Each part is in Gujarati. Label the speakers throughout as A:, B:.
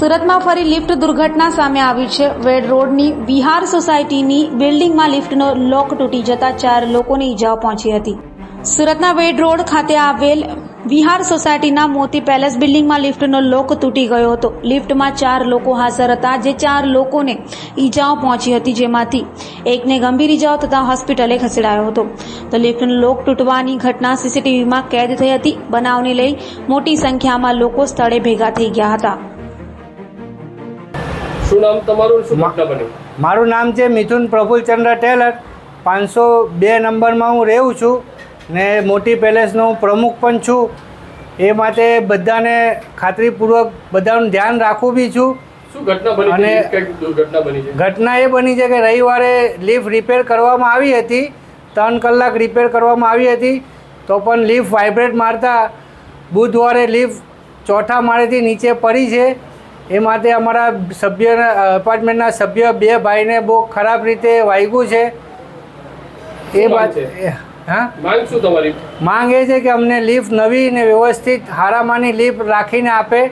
A: સુરતમાં ફરી લિફ્ટ દુર્ઘટના સામે આવી છે. વેડ રોડની વિહાર સોસાયટીની બિલ્ડિંગમાં લિફ્ટનો લોક તૂટી જતા ચાર લોકોને ઈજાઓ પહોંચી હતી. સુરતના વેડ રોડ ખાતે આવેલ વિહાર સોસાયટીના મોતી પેલેસ બિલ્ડિંગમાં લિફ્ટનો લોક તૂટી ગયો હતો. લિફ્ટમાં ચાર લોકો હાજર હતા, જે ચાર લોકોને ઈજાઓ પહોંચી હતી જેમાંથી એકને ગંભીર ઈજાઓ થતાં હોસ્પિટલે ખસેડાયો હતો. તો લિફ્ટનો લોક તૂટવાની ઘટના સીસીટીવીમાં કેદ થઈ હતી. બનાવને લઈ મોટી સંખ્યામાં લોકો સ્થળે ભેગા થઈ ગયા હતા.
B: શું નામ તમારું શું ઘટના બની?
C: મારું નામ છે મિથુન પ્રફુલચંદ્ર ટેલર. પાંચસો બે નંબરમાં હું રહું છું ને મોટી પેલેસનો હું પ્રમુખ પણ છું. એ માટે બધાને ખાતરીપૂર્વક બધાનું ધ્યાન રાખું બી છું. અને- ઘટના એ બની છે કે રવિવારે લિફ્ટ રિપેર કરવામાં આવી હતી. ત્રણ કલાક રિપેર કરવામાં આવી હતી. તો પણ લિફ્ટ વાઇબ્રેટ મારતા બુધવારે લિફ્ટ ચોથા માળેથી નીચે પડી છે. એ માટે અમારા સભ્યના અપાર્ટમેન્ટના સભ્ય બે ભાઈને બહુ ખરાબ રીતે વાગ્યું છે. એ વાત
B: માંગ
C: હા?
B: માંગ શું તમારી?
C: માંગ એ છે કે અમને લિફ્ટ નવી ને વ્યવસ્થિત હારામાની લિફ્ટ રાખીને આપે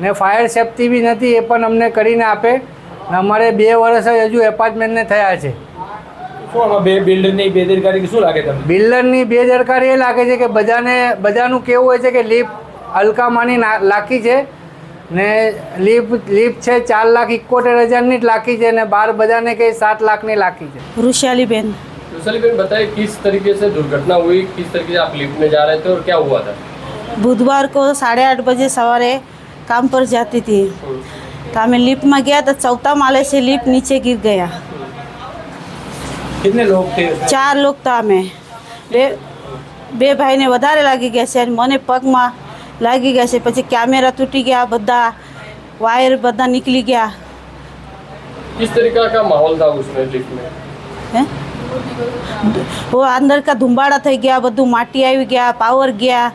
C: ને ફાયર સેફ્ટી બી નથી એ પણ અમને કરીને આપે. ને અમારે બે વર્ષ જ હજુ એપાર્ટમેન્ટને થયા છે.
D: બિલ્ડરની બેદરકારી શું લાગે તમને?
C: બિલ્ડરની બેદરકારી એ લાગે છે કે બધાને બધાનું કેવું હોય છે કે લિફ્ટ હલકામાની ના- લાખી છે. ને લીપ લીપ છે ચાર લાખ ઇકોતેર હજારની જ લાખી છે ને બાર બધાને કઈ સાત લાખની લાખી છે
B: ઋષાલીબેન ऋषालीबेन बताइए किस तरीके से दुर्घटना हुई किस तरीके से आप लिफ्ट में जा रहे थे और क्या हुआ था
E: बुधवार को साढ़े आठ बजे सवारे काम पर जाती थी तो हमें लिफ्ट में गया तो चौथा माले से लिफ्ट नीचे गिर गया
D: कितने लोग थे
E: ચાર લોક હતા અમે બે બે ભાઈને વધારે લાગી ગયા છે અને મને પગમાં લાગી ગયા છે પછી કેમેરા તૂટી ગયા બધા વાયર બધા નીકળી ગયા
B: किस तरीका का माहौल था उसमें लिफ्ट में
E: હે वो અંદર કા ધુંબાડા થઈ ગયા બધું માટી આવી ગયા પાવર ગયા